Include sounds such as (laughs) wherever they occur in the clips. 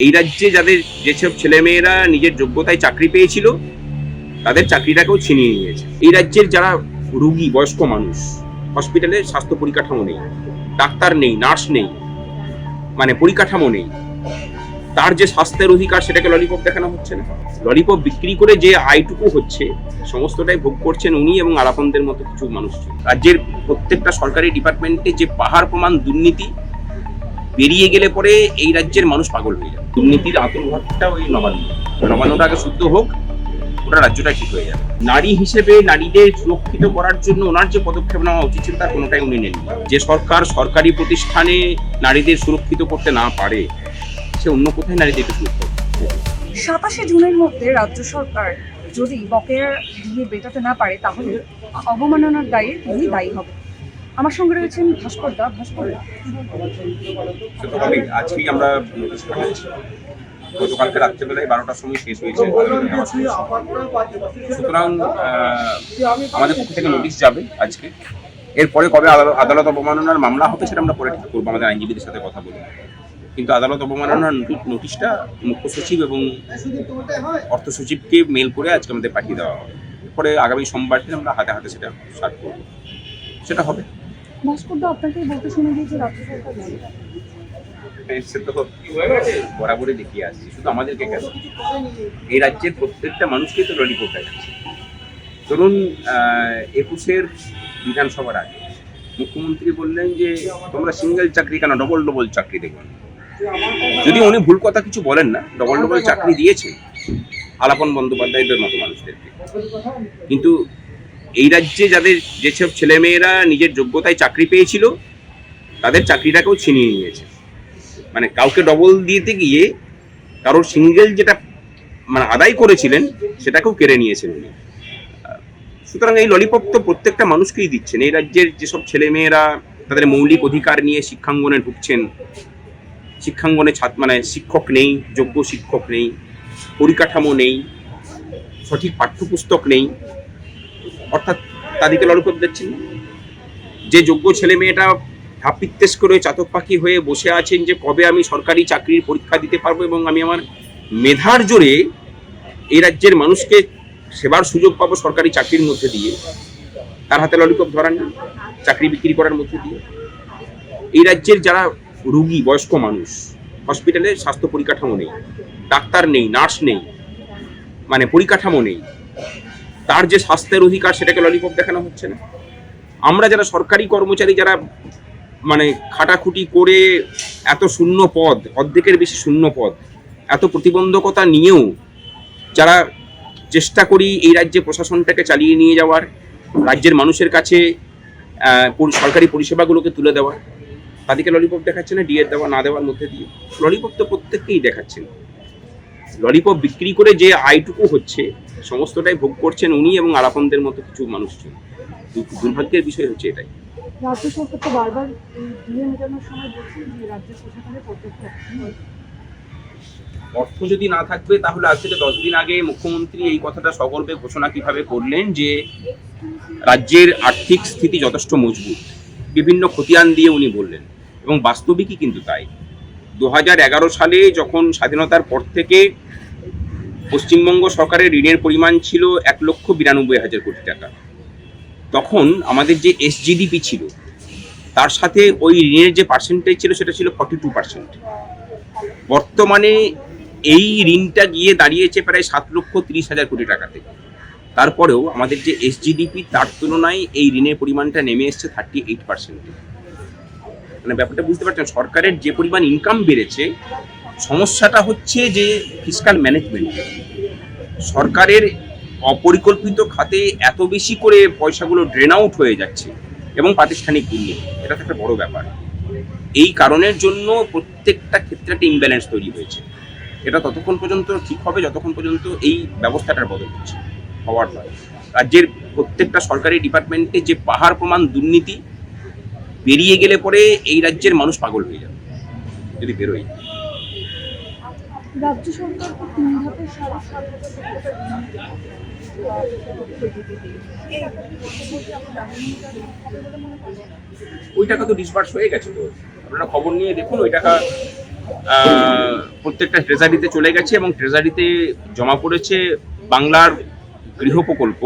এই রাজ্যে যাদের যেসব ছেলেমেয়েরা নিজের যোগ্যতায় চাকরি পেয়েছিল, তাদের চাকরিটাকেও ছিনিয়ে নিয়েছে। এই রাজ্যের যারা রুগী, বয়স্ক মানুষ হসপিটালে স্বাস্থ্য পরিকাঠামো নেই, ডাক্তার নেই নার্স নেই মানে পরিকাঠামো নেই, তার যে স্বাস্থ্যের অধিকার সেটাকে ললিপপ দেখানো হচ্ছে না। ললিপপ বিক্রি করে যে আয়টুকু হচ্ছে, সমস্তটাই ভোগ করছেন উনি এবং আলাপনদের মতো কিছু মানুষ। রাজ্যের প্রত্যেকটা সরকারি ডিপার্টমেন্টে যে পাহাড় প্রমাণ দুর্নীতি বেরিয়ে গেলে পরে এই রাজ্যের মানুষ পাগল হয়ে যাবে। দুর্নীতির আতঙ্কটা ওই নবান্ন। নবান্নটা আগে শুদ্ধ হোক, ওটা রাজ্যটা ঠিক হয়ে যাবে। নারী হিসেবে নারীদের সুরক্ষিত করার জন্য ওনার যে পদক্ষেপ নেওয়া উচিত ছিল তার কোনোটাই উনি নেন যে সরকার সরকারি প্রতিষ্ঠানে নারীদের সুরক্ষিত করতে না পারে, সে অন্য কোথায় নারীদেরকে সুরক্ষিত সাতাশে জুনের মধ্যে রাজ্য সরকার যদি বকেয়া দিয়ে বেটাতে না পারে, তাহলে অবমাননার দায়ে তিনি দায়ী হবে আমার সঙ্গে রয়েছেন ভাস্কর দা ভাস্কর আজকেই আমরা গতকালকে রাত্রেবেলায় বারোটার সময় শেষ হয়েছে। সুতরাং আমাদের পক্ষ থেকে নোটিশ যাবে আজকে। এরপরে কবে আদালত অবমাননার মামলা হবে সেটা আমরা পরে ঠিক করব, আমাদের আইনজীবীদের সাথে কথা বলে। কিন্তু আদালত অবমাননার নোটি- নোটিশটা মুখ্য সচিব এবং অর্থ সচিবকে মেল করে আজকে আমাদের পাঠিয়ে দেওয়া হবে। এরপরে আগামী সোমবার দিন আমরা হাতে হাতে সেটা স্টার্ট করব। সেটা হবে। ভাস্কর দা আপনাকে বলতে শুনে দিয়েছে রাজ্য বরাবরই দেখিয়ে আসছি, শুধু আমাদেরকে কেন? এই রাজ্যের প্রত্যেকটা মানুষকেই তো ললিপপ দেখাচ্ছে ধরুন একুশের বিধানসভার আগে মুখ্যমন্ত্রী বললেন যে, তোমরা সিঙ্গেল চাকরি কেন? ডবল ডবল চাকরি দেবেন যদি উনি ভুল কথা কিছু বলেন না ডবল ডবল চাকরি দিয়েছে আলাপন বন্দ্যোপাধ্যায়দের মতো মানুষদেরকে। কিন্তু এই রাজ্যে যাদের যেসব ছেলেমেয়েরা নিজের যোগ্যতায় চাকরি পেয়েছিল, তাদের চাকরিটাকেও ছিনিয়ে নিয়েছে। মানে কাউকে ডবল দিতে গিয়ে কারোর সিঙ্গেল যেটা মানে আদায় করেছিলেন, সেটাকেও কেড়ে নিয়েছেন উনি। সুতরাং এই ললিপপ তো প্রত্যেকটা মানুষকেই দিচ্ছেন। এই রাজ্যের যেসব ছেলেমেয়েরা তাদের মৌলিক অধিকার নিয়ে শিক্ষাঙ্গনে ঢুকছেন, শিক্ষাঙ্গনে ছাত্র মানে শিক্ষক নেই, যোগ্য শিক্ষক নেই, পরিকাঠামো নেই, সঠিক পাঠ্যপুস্তক নেই অর্থাৎ তাদেরকে ললিপপ দিচ্ছেন। যে যোগ্য ছেলে মেয়েটা হাপিত্তেস করে চাতক পাখি হয়ে বসে আছেন যে কবে আমি সরকারি চাকরির পরীক্ষা দিতে পারব এবং আমি আমার মেধার জোরে এই রাজ্যের মানুষকে সেবার সুযোগ পাবো সরকারি চাকরির মধ্যে দিয়ে। তার হাতে ললিপপ ধরান না চাকরি বিক্রি করার মধ্যে দিয়ে। এই রাজ্যের যারা রুগী, বয়স্ক মানুষ, হসপিটালে স্বাস্থ্য পরিকাঠামো নেই, ডাক্তার নেই, নার্স নেই মানে পরিকাঠামো নেই তার যে স্বাস্থ্যের অধিকার সেটাকে ললিপপ দেখানো হচ্ছে না। আমরা যারা সরকারি কর্মচারী, যারা মানে খাটাখুটি করে এত শূন্য পদ, অর্ধেকের বেশি শূন্য পদ, এত প্রতিবন্ধকতা নিয়েও যারা চেষ্টা করি এই রাজ্যে প্রশাসনটাকে চালিয়ে নিয়ে যাওয়ার, রাজ্যের মানুষের কাছে সরকারি পরিষেবাগুলোকে তুলে দেওয়ার, তাদেরকে ললিপপ দেখাচ্ছে না, ডিএর দেওয়া, না দেওয়ার মধ্যে দিয়ে। ললিপপ তো প্রত্যেককেই দেখাচ্ছেন ললিপপ বিক্রি করে যে আয়টুকু হচ্ছে সমস্তটাই ভোগ করছেন উনি এবং আলাপনদের মতো কিছু মানুষজন। দুর্ভাগ্যের বিষয় হচ্ছে এটাই। রাজ্য সরকার তো বারবার এই দিয়ে মেটানোর সময় বলছে যে রাজ্য প্রশাসনের পদক্ষেপ অর্থ যদি না থাকবে তাহলে আজ থেকে দশ দিন আগে মুখ্যমন্ত্রী এই কথাটা সগর্বে ঘোষণা কীভাবে করলেন যে রাজ্যের আর্থিক স্থিতি যথেষ্ট মজবুত। বিভিন্ন খতিয়ান দিয়ে উনি বললেন এবং বাস্তবিকই কিন্তু তাই। দু এগারো সালে যখন স্বাধীনতার পর থেকে পশ্চিমবঙ্গ সরকারের ঋণের পরিমাণ ছিল এক লক্ষ বিরানব্বই হাজার কোটি টাকা। তখন আমাদের যে এসজিডিপি ছিল, তার সাথে ওই ঋণের যে পার্সেন্টেজ ছিল, সেটা ছিল ফর্টি টু পার্সেন্ট বর্তমানে এই ঋণটা গিয়ে দাঁড়িয়েছে প্রায় সাত লক্ষ তিরিশ হাজার কোটি টাকাতে তারপরেও আমাদের যে এসজিডিপি তার তুলনায় এই ঋণের পরিমাণটা নেমে এসছে থার্টি এইট পার্সেন্টে মানে ব্যাপারটা বুঝতে পারছেন? সরকারের যে পরিমাণ ইনকাম বেড়েছে সমস্যাটা হচ্ছে যে ফিসকাল ম্যানেজমেন্ট সরকারের অপরিকল্পিত খাতে এত বেশি করে পয়সাগুলো ড্রেন আউট হয়ে যাচ্ছে এবং প্রাতিষ্ঠানিক দুর্নীতি এটা তো একটা বড় ব্যাপার। এই কারণের জন্য প্রত্যেকটা ক্ষেত্রে একটা ইমব্যালেন্স তৈরি হয়েছে। এটা ততক্ষণ পর্যন্ত ঠিক হবে, যতক্ষণ পর্যন্ত এই ব্যবস্থাটার বদল হচ্ছে, হওয়ার নয়। রাজ্যের প্রত্যেকটা সরকারি ডিপার্টমেন্টে যে পাহাড় প্রমাণ দুর্নীতি বেরিয়ে গেলে পরে এই রাজ্যের মানুষ পাগল হয়ে যাবে, যদি বেরোয়। রাজ্য সরকার তিন ধাপে সাড়ে সাত হাজার কোটি টাকা ঋণ এই বলতে আপনার আগামীকাল হবে বলে করছেন ওই টাকা তো ডিসবার্স হয়ে গেছে তো। আপনারা খবর নিয়ে দেখুন, ওই টাকা প্রত্যেকটা ট্রেজারিতে চলে গেছে এবং ট্রেজারিতে জমা পড়েছে বাংলার গৃহ প্রকল্প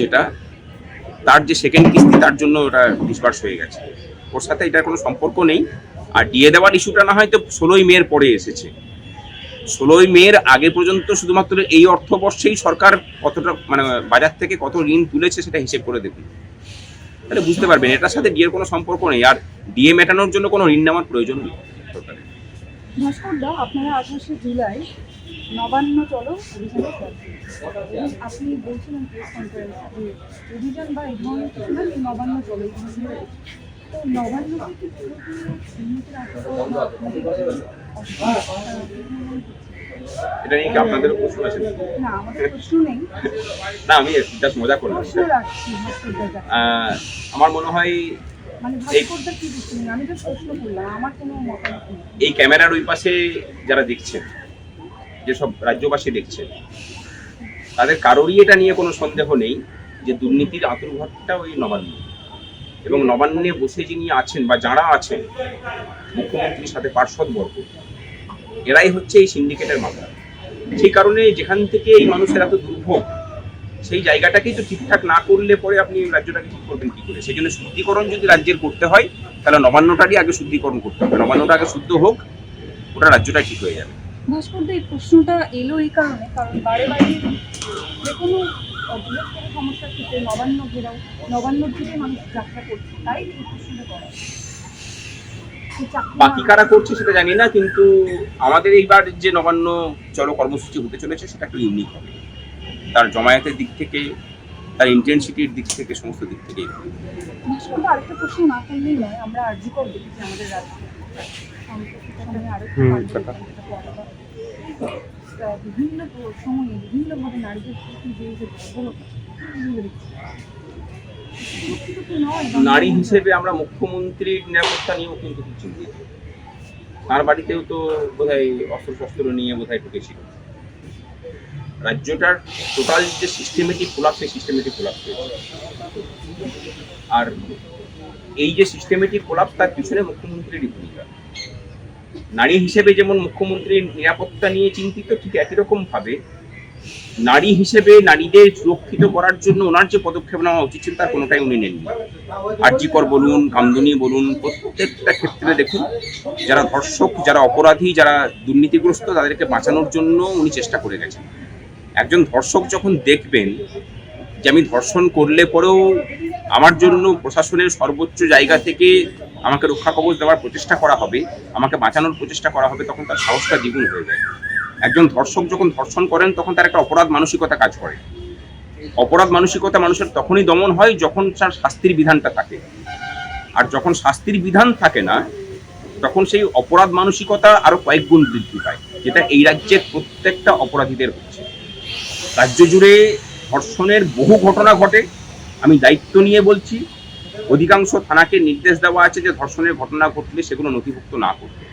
যেটা, তার যে সেকেন্ড কিস্তি, তার জন্য ওটা ডিসবার্স হয়ে গেছে। ওর সাথে এটার কোনো সম্পর্ক নেই। আর ডিএ দেওয়ার ইস্যুটা না হয়তো ষোলোই মেয়ের পরে এসেছে। ষোলোই মেয়ের আগে পর্যন্ত শুধুমাত্র এই অর্থবর্ষেই সরকার কতটা মানে বাজার থেকে কত ঋণ তুলেছে সেটা হিসেব করে দেখুন। তাহলে বুঝতে পারবেন, এটার সাথে ডিএর কোনো সম্পর্ক নেই, আর ডিএ মেটানোর জন্য কোনো ঋণ নেওয়ার প্রয়োজন নেই সরকারের। আপনারা আঠাশে জুলাই নবান্ন চলো আপনি বলছিলেন প্রেস অভিযান বা এই ধরনের কিছু না যে নবান্ন চলো আপনাদের? এটা নিয়ে কি আপনাদেরও প্রশ্ন আছে? না আমাদের প্রশ্ন নেই। (laughs) না আমি জাস্ট মজা করলাম। আমার মনে হয় মানে এই ক্যামেরার ওই পাশে যারা দেখছেন যেসব রাজ্যবাসী দেখছেন তাদের কারোরই এটা নিয়ে কোনো সন্দেহ নেই যে দুর্নীতির আতুর্ঘটটা ওই নবান্ন। এবং নবান্নে বসে যিনি আছেন বা যারা আছেন, মুখ্যমন্ত্রীর সাথে পার্শ্বদবর্গ এরাই হচ্ছে এই সিন্ডিকেটের মাথা সেই কারণে যেখান থেকে এই মানুষের এত দুর্ভোগ, সেই জায়গাটাকেই তো ঠিকঠাক না করলে পরে আপনি রাজ্যটাকে ঠিক করবেন কি করে? সেই জন্য শুদ্ধিকরণ যদি রাজ্যের করতে হয়, তাহলে নবান্নটারই আগে শুদ্ধিকরণ করতে হবে। নবান্নটা আগে শুদ্ধ হোক, ওটা রাজ্যটা ঠিক হয়ে যাবে। এই প্রশ্নটা এলো এই কারণে, কারণ বারে বারে যে কোনো বৃহত্তর সমস্যার ক্ষেত্রে নবান্ন ঘেরাও নবান্ন থেকে মানুষ যাত্রা করছে তাই প্রশ্নটা করা। বাকি কারা করছে সেটা জানি না কিন্তু আমাদের এইবার যে নবান্ন চলো কর্মসূচি হতে চলেছে সেটা একটু ইউনিক হবে। তার জমায়েতের দিক থেকে তার ইন্টেন্সিটির দিক থেকে সমস্ত দিক ভাস্করদা আরেকটা প্রশ্ন না করলেই নয় আমরা আর্জি কর দেখেছি আমাদের রাজ্যে। বিভিন্ন সময়ে বিভিন্নভাবে নারীদের প্রতি যে নারী হিসেবে আমরা মুখ্যমন্ত্রীর নিরাপত্তা নিয়েও কিন্তু চিন্তিত। তার বাড়িতেও তো বোধহয় অস্ত্র শস্ত্র নিয়ে বোধহয় ঢুকেছিল। রাজ্যটার টোটাল যে সিস্টেমেটিক কোলাপ সেই সিস্টেমেটিক কোলাপ আর এই যে সিস্টেমেটিক কোলাপ তার পিছনে মুখ্যমন্ত্রীরই ভূমিকা। নারী হিসেবে যেমন মুখ্যমন্ত্রীর নিরাপত্তা নিয়ে চিন্তিত, ঠিক একই রকম ভাবে নারী হিসেবে নারীদের সুরক্ষিত করার জন্য ওনার যে পদক্ষেপ নেওয়া উচিত ছিল, তার কোনোটাই উনি নেননি। আর্যিকর বলুন, কামদুনি বলুন, প্রত্যেকটা ক্ষেত্রে দেখুন, যারা ধর্ষক, যারা অপরাধী, যারা দুর্নীতিগ্রস্ত, তাদেরকে বাঁচানোর জন্য উনি চেষ্টা করে গেছেন। একজন ধর্ষক যখন দেখবেন যে আমি ধর্ষণ করলে পরেও আমার জন্য প্রশাসনের সর্বোচ্চ জায়গা থেকে আমাকে রক্ষা কবচ দেওয়ার প্রচেষ্টা করা হবে, আমাকে বাঁচানোর প্রচেষ্টা করা হবে, তখন তার সাহসটা দ্বিগুণ হয়ে যায়। একজন ধর্ষক যখন ধর্ষণ করেন, তখন তার একটা অপরাধ মানসিকতা কাজ করে। অপরাধ মানসিকতা মানুষের তখনই দমন হয় যখন তার শাস্তির বিধানটা থাকে। আর যখন শাস্তির বিধান থাকে না, তখন সেই অপরাধ মানসিকতা আরও কয়েক গুণ বৃদ্ধি পায়, যেটা এই রাজ্যের প্রত্যেকটা অপরাধীদের হচ্ছে। রাজ্য জুড়ে ধর্ষণের বহু ঘটনা ঘটে, আমি দায়িত্ব নিয়ে বলছি অধিকাংশ থানাকে নির্দেশ দেওয়া আছে যে ধর্ষণের ঘটনা ঘটলে সেগুলো নথিভুক্ত না করতে।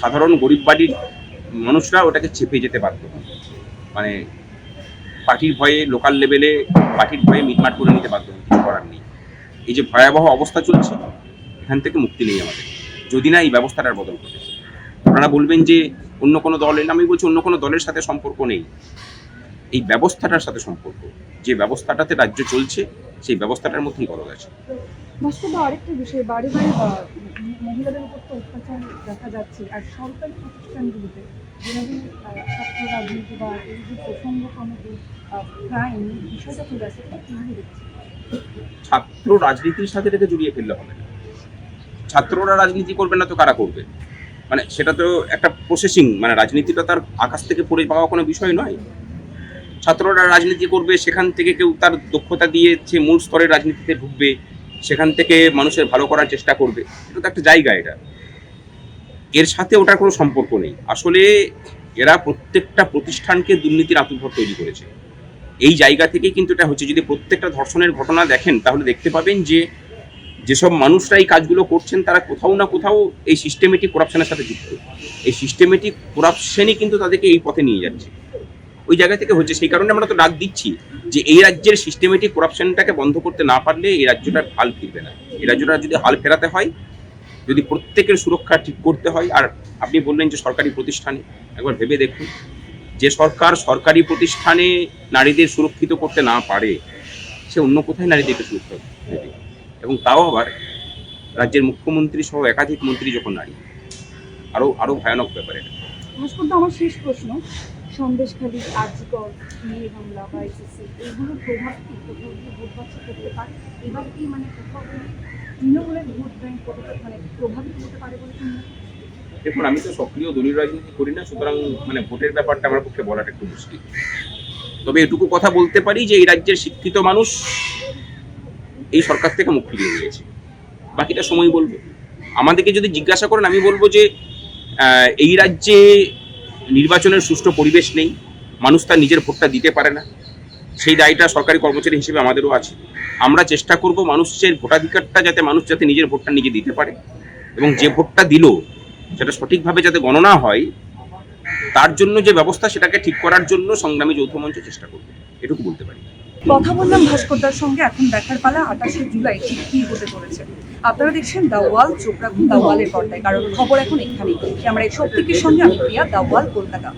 সাধারণ গরিব বাড়ির মানুষরা ওটাকে চেপে যেতে বাধ্য। মানে পার্টির ভয়ে লোকাল লেভেলে পার্টির ভয়ে মিটমাট করে নিতে বাধ্য কিছু করার নেই। এই যে ভয়াবহ অবস্থা চলছে, এখান থেকে মুক্তি নেই আমাদের। যদি না এই ব্যবস্থাটার বদল ঘটে। আপনারা বলবেন যে অন্য কোনো দল এলে আমি বলছি অন্য কোনো দলের সাথে সম্পর্ক নেই। এই ব্যবস্থাটার সাথে সম্পর্ক। যে ব্যবস্থাটাতে রাজ্য চলছে সেই ব্যবস্থাটার মধ্যেই গলদ আছে ভাস্করদা আরেকটা বিষয় বারে বারে মহিলাদের উপর তো অত্যাচার দেখা যাচ্ছে আর সরকারি প্রতিষ্ঠানগুলিতে যেভাবে ছাত্র রাজনীতি বা এই যে প্রসঙ্গক্রমে ক্রাইম বিষয়টা চলে আসে এটা কীভাবে দেখছি ছাত্র রাজনীতির সাথে এটাকে জড়িয়ে ফেললে হবে না। ছাত্ররা রাজনীতি করবে না তো কারা করবে? মানে সেটা তো একটা প্রসেসিং মানে রাজনীতিটা তার আকাশ থেকে পড়ে পাওয়া কোনো বিষয় নয়। ছাত্ররা রাজনীতি করবে, সেখান থেকে কেউ তার দক্ষতা দিয়ে সে মূল স্তরের রাজনীতিতে ঢুকবে, সেখান থেকে মানুষের ভালো করার চেষ্টা করবে। এটা তো একটা জায়গা এটা। এর সাথে ওটার কোনো সম্পর্ক নেই। আসলে এরা প্রত্যেকটা প্রতিষ্ঠানকে দুর্নীতির আতুর্ঘর তৈরি করেছে। এই জায়গা থেকেই কিন্তু এটা হচ্ছে। যদি প্রত্যেকটা ধর্ষণের ঘটনা দেখেন, তাহলে দেখতে পাবেন যে যেসব মানুষরা এই কাজগুলো করছেন, তারা কোথাও না কোথাও এই সিস্টেমেটিক করাপশনের সাথে যুক্ত। এই সিস্টেমেটিক করাপশনই কিন্তু তাদেরকে এই পথে নিয়ে যাচ্ছে। ওই জায়গা থেকে হচ্ছে। সেই কারণে আমরা তো ডাক দিচ্ছি যে এই রাজ্যের সিস্টেমেটিক করাপশনটাকে বন্ধ করতে না পারলে এই রাজ্যটার হাল ফিরবে না। এই রাজ্যটা যদি হাল ফেরাতে হয়, যদি প্রত্যেকের সুরক্ষা ঠিক করতে হয়, আর আপনি বললেন যে সরকারি প্রতিষ্ঠানে, একবার ভেবে দেখুন। যে সরকার সরকারি প্রতিষ্ঠানে নারীদের সুরক্ষিত করতে না পারে, সে অন্য কোথায় নারীদেরকে সুরক্ষা দেবে? এবং তাও আবার রাজ্যের মুখ্যমন্ত্রী সহ একাধিক মন্ত্রী যখন নারী আরও আরও ভয়ানক ব্যাপার এটা। আমার শেষ প্রশ্ন। সন্দেশখালী প্রভাব কি? কোথাও ভোট বাচ্চা করতে পারে? এবার কি মানে কোথাও তৃণমূলের ভোট ব্যাংক কতটা মানে প্রভাবিত হতে পারে বলে? দেখুন, আমি তো সক্রিয় দলীয় রাজনীতি করি না, সুতরাং মানে ভোটের ব্যাপারটা আমার পক্ষে বলাটা একটু মুশকিল। তবে এটুকু কথা বলতে পারি যে এই রাজ্যের শিক্ষিত মানুষ এই সরকার থেকে মুখ ফিরিয়ে নিয়েছে। বাকিটা সময় বলবে। আমাদেরকে যদি জিজ্ঞাসা করেন, আমি বলব যে এই রাজ্যে নির্বাচনের সুষ্ঠু পরিবেশ নেই, মানুষ তার নিজের ভোটটা দিতে পারে না। সেই দায়টা সরকারি কর্মচারী হিসেবে আমাদেরও আছে। আমরা চেষ্টা করব মানুষের ভোটাধিকারটা যাতে মানুষ যাতে নিজের ভোটটা নিজে দিতে পারে এবং যে ভোটটা দিল, সেটা সঠিকভাবে যাতে গণনা হয়, তার জন্য যে ব্যবস্থা সেটাকে ঠিক করার জন্য সংগ্রামী যৌথ মঞ্চ চেষ্টা করবে। এটুকু বলতে পারি। কথা বললাম ভাস্করদার সঙ্গে, এখন দেখার পালা আঠাশে জুলাই, ঠিক কি হতে চলেছে? আপনারা দেখছেন দাওয়াল চোখ রাখুন দাওয়ালের পর্দায়। কারণ খবর এখন এখানেই। এই শক্তিকের সঙ্গে আমি প্রিয়া দাওয়াল কলকাতা।